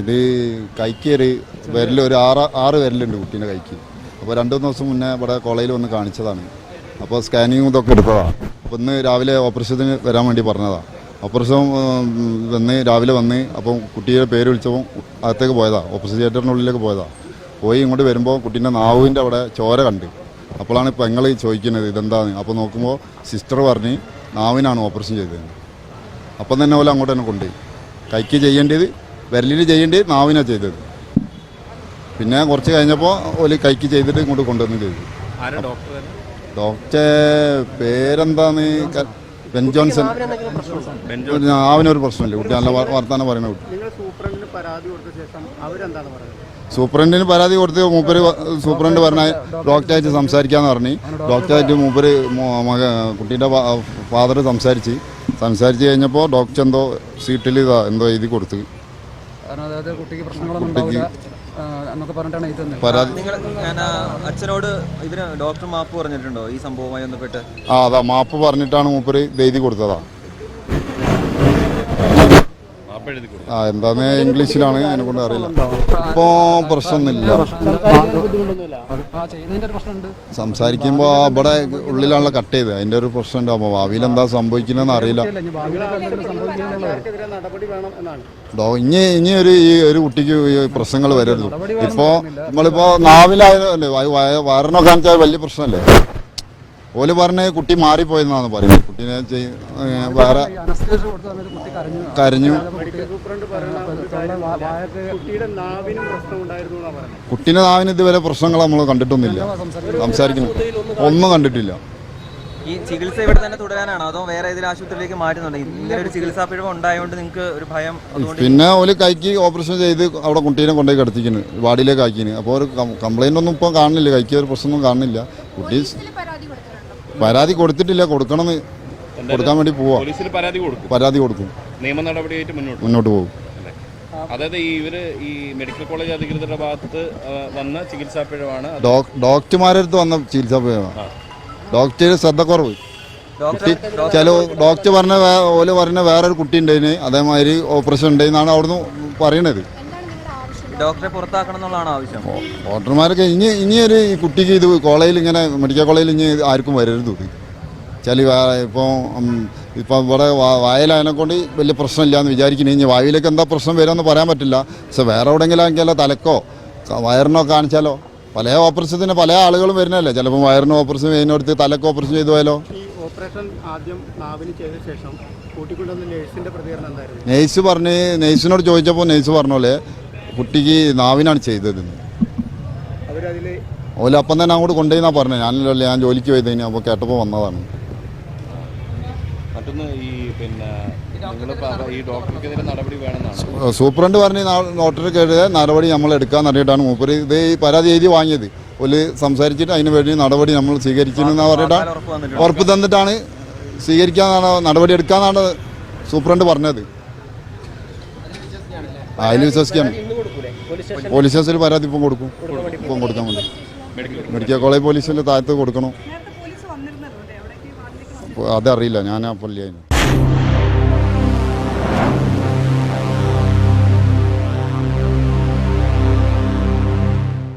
ഇത് കൈക്കൊരു വിരൽ ഒരു ആറ് ആറ് വിരലുണ്ട് കുട്ടീന്റെ കൈക്ക്. അപ്പോൾ രണ്ട് ദിവസം മുന്നേ ഇവിടെ കോളേജിൽ വന്ന് കാണിച്ചതാണ്. അപ്പോൾ സ്കാനിങ്ങും ഇതൊക്കെ എടുത്തതാണ്. അപ്പോൾ ഇന്ന് രാവിലെ ഓപ്പറേഷത്തിന് വരാൻ വേണ്ടി പറഞ്ഞതാണ് ഓപ്പറേഷൻ വന്ന് രാവിലെ വന്ന് അപ്പം കുട്ടിയുടെ പേര് വിളിച്ചപ്പോൾ അകത്തേക്ക് പോയതാണ് ഓപ്പറേഷൻ തിയേറ്ററിനുള്ളിലേക്ക് പോയതാണ് പോയി ഇങ്ങോട്ട് വരുമ്പോൾ കുട്ടീന്റെ നാവിന്റെ അവിടെ ചോര കണ്ട്. അപ്പോഴാണ് പെങ്ങൾ ചോദിക്കുന്നത് ഇതെന്താണ് അപ്പോൾ നോക്കുമ്പോൾ സിസ്റ്റർ പറഞ്ഞ് നാവിനാണ് ഓപ്പറേഷൻ ചെയ്തത് അപ്പം തന്നെ പോലെ അങ്ങോട്ട് തന്നെ കൊണ്ടുപോയി. കൈക്ക് ചെയ്യേണ്ടത് വിരലിൽ ചെയ്യേണ്ടി നാവിനാണ് ചെയ്തത്. പിന്നെ കുറച്ച് കഴിഞ്ഞപ്പോൾ ഒരു കൈക്ക് ചെയ്തിട്ട് ഇങ്ങോട്ട് കൊണ്ടുവന്ന് ചെയ്തു. ആരാ ഡോക്ടർ ഡോക്ടറെ പേരെന്താന്ന് ബെൻ ജോൺസൺ. ആവിനൊരു നാവിനൊരു പ്രശ്നമില്ല. കുട്ടി നല്ല വർ- വർത്താനം പറയുന്ന കുട്ടി. നിങ്ങൾ സൂപ്രണ്ടിന് പരാതി കൊടുത്ത മൂപ്പര് സൂപ്രണ്ട് പറഞ്ഞ ഡോക്ടറായിട്ട് സംസാരിക്കാന്ന് പറഞ്ഞ് ഡോക്ടറായിട്ട് മൂപ്പര് മക കുട്ടീന്റെ ഫാദർ സംസാരിച്ച്. സംസാരിച്ച് കഴിഞ്ഞപ്പോൾ ഡോക്ടർ എന്തോ സീറ്റിൽ ഇതാ എന്തോ എഴുതി കൊടുത്ത്. കാരണം അതായത് കുട്ടിക്ക് പ്രശ്നങ്ങളൊന്നും ഉണ്ടാവില്ല ആ, എന്നൊക്കെ പറഞ്ഞിട്ടാണ് ഇത് പരാതി നിങ്ങൾ ഞാൻ അച്ഛനോട് ഇതിന് ഡോക്ടർ മാപ്പ് പറഞ്ഞിട്ടുണ്ടോ ഈ സംഭവവുമായി ബന്ധപ്പെട്ട്? ആ അതാ മാപ്പ് പറഞ്ഞിട്ടാണ് മൂപ്പര് എഴുതി കൊടുത്തതാ. എന്താന്ന് ഇംഗ്ലീഷിലാണ് എന്നെ കൊണ്ട് അറിയില്ല. ഇപ്പോ പ്രശ്നമൊന്നുമില്ല. സംസാരിക്കുമ്പോ ഇവിടെ ഉള്ളിലാണല്ലോ കട്ട് ചെയ്ത് അതിന്റെ ഒരു പ്രശ്നം ഉണ്ടാകുമ്പോൾ ഭാവിയിൽ എന്താ സംഭവിക്കുന്നതെന്ന് അറിയില്ല. ഇനി ഇനി ഒരു ഈ ഒരു കുട്ടിക്ക് പ്രശ്നങ്ങൾ വരരുത്. ഇപ്പോ നമ്മളിപ്പോ നാവിലായതല്ലേ വയറിനൊക്കെ കാണിച്ചാൽ വലിയ പ്രശ്നമല്ലേ? ഓൽ പറഞ്ഞ് കുട്ടി മാറിപ്പോയെന്നാണ് പറയുന്നത്. കുട്ടീനെ വേറെ അനസ്തേഷ്യ കൊടുത്ത കുട്ടി കരഞ്ഞു. കുട്ടിന് നാവിനും പ്രശ്നം ഉണ്ടായിരുന്നു എന്നാണ് പറയുന്നത് കുട്ടീനെ നാവിന് ഇതുവരെ പ്രശ്നങ്ങൾ നമ്മൾ കണ്ടിട്ടൊന്നുമില്ല. സംസാരിക്കുന്നു. ഒന്നും കണ്ടിട്ടില്ല. ഈ ചികിത്സ ഇവിടെ തന്നെ തുടരാനാണോ? അതോ വേറെ ഏതെങ്കിലും ആശുപത്രിയിലേക്ക് മാറ്റുന്നുണ്ടോ? ഇങ്ങനെ ഒരു ചികിത്സാ പിഴവ് ഉണ്ടായതുകൊണ്ട് നിങ്ങൾക്ക് ഒരു ഭയം അതുകൊണ്ട് പിന്നെ ഓൽ കൈക്ക് ഓപ്പറേഷൻ ചെയ്ത് അവിടെ കുട്ടീനെ കൊണ്ടുപോയി കിടത്തിക്കുന്നു. വാർഡിലേക്ക് ആക്കിന് അപ്പോൾ ഒരു കംപ്ലൈന്റ് ഒന്നും ഇപ്പോൾ കാണുന്നില്ല. കൈക്ക് ഒരു പ്രശ്നമൊന്നും കാണുന്നില്ല. കുട്ടി പരാതി കൊടുത്തിട്ടില്ല കൊടുക്കണമെന്ന് കൊടുക്കാൻ വേണ്ടി പോവാ. പോലീസിൽ പരാതി കൊടുക്കും. പരാതി കൊടുക്കും. നിയമ നടപടിയായിട്ട് മുന്നോട്ട് പോകും. മുന്നോട്ട് പോകും. അതായത് ഈ ഇവർ ഈ മെഡിക്കൽ കോളേജ് അധികൃതരുടെ ഭാഗത്ത് വന്ന ചികിത്സാ പിഴവാണ് ഡോക്ടർമാരുടെ അടുത്ത് വന്ന ചികിത്സാ പിഴവാണ് ഡോക്ടർ ശ്രദ്ധക്കുറവ് ചില ഡോക്ടർ പറഞ്ഞ ഓൽ പറഞ്ഞ വേറൊരു കുട്ടി ഉണ്ടായിന് അതേമാതിരി ഓപ്പറേഷൻ ഉണ്ടായിന്നാണ് അവിടുന്ന് പറയണത് ഡോക്ടറെ പുറത്താക്കണം എന്നുള്ളതാണ് ആവശ്യം? ഡോക്ടർമാരൊക്കെ ഇനി ഇനിയൊരു ഒരു ഈ കുട്ടിക്ക് ഇത് കോളേജിൽ ഇങ്ങനെ മെഡിക്കൽ കോളേജിൽ ഇനി ആർക്കും വരരുത് ചളി ചില ഇപ്പോൾ ഇപ്പോൾ ഇവിടെ വാ- വായലതിനെ കൊണ്ട് വലിയ പ്രശ്നമില്ല എന്ന് വിചാരിക്കുന്നു. ഇനി വായിലേക്ക് എന്താ പ്രശ്നം വരുമെന്ന് പറയാൻ പറ്റില്ല. പക്ഷെ വേറെ എവിടെയെങ്കിലും ആണെങ്കിലോ തലക്കോ വയറിനോ കാണിച്ചാലോ? പല ഓപ്പറേഷത്തിന് പല ആളുകളും വരുന്നതല്ലേ. ചിലപ്പോൾ വയറിന് ഓപ്പറേഷൻ ചെയ്യുന്നിടത്ത് തലക്ക് ഓപ്പറേഷൻ ചെയ്തു പോയാലോ? ഈ ഓപ്പറേഷൻ ആദ്യം നാവിന് ചെയ്ത ശേഷം കൂട്ടിക്കൊണ്ടുവന്ന നേഴ്സിന്റെ പ്രതികരണം എന്തായിരുന്നു? നെയ്സ് പറഞ്ഞ് നേഴ്സിനോട് ചോദിച്ചപ്പോൾ നേഴ്സ് പറഞ്ഞോളേ കുട്ടിക്ക് നാവിനാണ് ചെയ്തത്. ഓലപ്പം ഓല അപ്പം തന്നെ അങ്ങോട്ട് കൊണ്ടുപോയിന്നാ പറഞ്ഞത്. ഞാനല്ലോ ഞാൻ ജോലിക്ക് പോയതിന് അപ്പോൾ കേട്ടപ്പോൾ വന്നതാണ്. മറ്റൊന്ന് ഈ പിന്നെ ഈ ഡോക്ടർക്കെതിരെ നടപടി വേണമെന്നാണ്? സൂപ്രണ്ട് പറഞ്ഞ് ഡോക്ടർക്കെതിരെ നടപടി നമ്മൾ എടുക്കാന്ന് അറിയിട്ടാണ് മൂപ്പര് ഇത് ഈ പരാതി എഴുതി വാങ്ങിയത്. ഒരു സംസാരിച്ചിട്ട് അതിന് വേണ്ടി നടപടി നമ്മൾ സ്വീകരിക്കുന്നെന്ന് പറഞ്ഞിട്ടാണ് ഉറപ്പ് തന്നിട്ടാണ് സ്വീകരിക്കാന്നാണ് നടപടി എടുക്കാന്നാണ് സൂപ്രണ്ട് പറഞ്ഞത്. അതിൽ വിശ്വസിക്കാം. പോലീസ് സ്റ്റേഷനിൽ പരാതി ഇപ്പം കൊടുക്കും. ഇപ്പം കൊടുക്കാൻ വേണ്ടി മെഡിക്കൽ കോളേജ് പോലീസിൽ താഴത്ത് കൊടുക്കണം. അതറിയില്ല ഞാൻ ആ ഇല്ലായിരുന്നു